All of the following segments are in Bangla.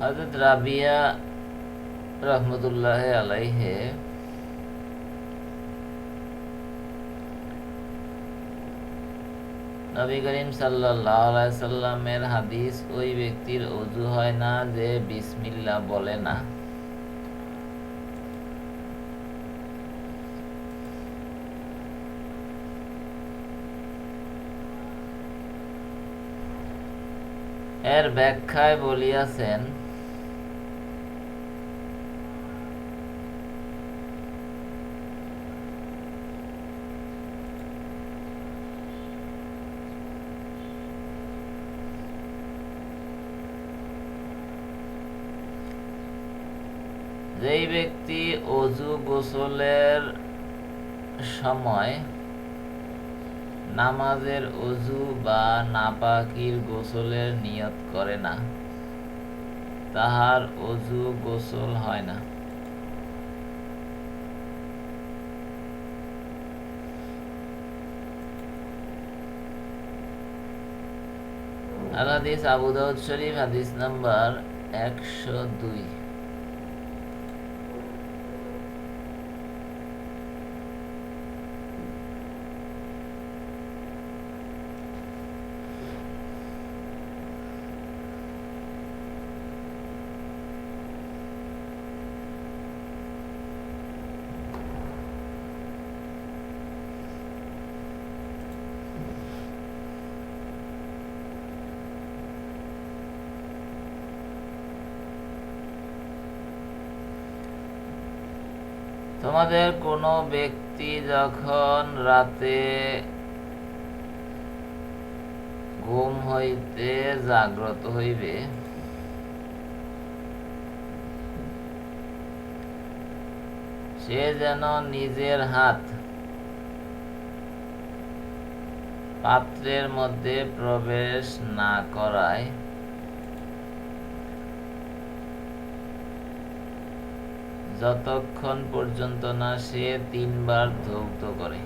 হজরত রাবিয়া রহমতুল্লাহ আলাইহে নবী করিম সাল্লামের হাদিস ওই ব্যক্তির অজু হয় না যে বিসমিল্লা বলে না। এর ব্যাখ্যায় বলিয়াছেন যেই ব্যক্তি অজু গোসলের সময় নামাজের অজু বা নাপাকির গোসলের নিয়ত করে না, তাহার অজু গোসল হয় না। আল হাদিস আবু শরীফ, হাদিস নাম্বার একশো দুই। তোমাদের কোনো ব্যক্তি যখন রাতে ঘুম হইতে জাগ্রত হইবে, সে যেন নিজের হাত পাত্রের মধ্যে প্রবেশ না করায় যতক্ষণ পর্যন্ত না সে তিনবার ধৌত করে।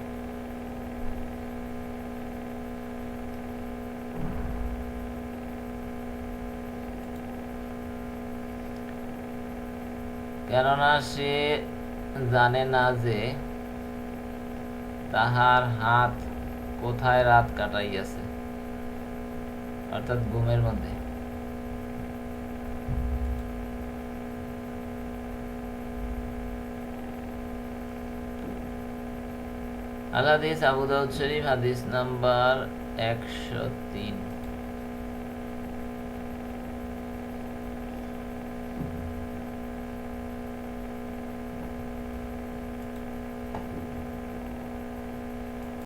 কেননা সে জানে না যে তাহার হাত কোথায় রাত কাটাইয়াছে, অর্থাৎ ঘুমের মধ্যে। আল হাদিস আবু দাউদ শরীফ হাদিস নাম্বার একশো তিন।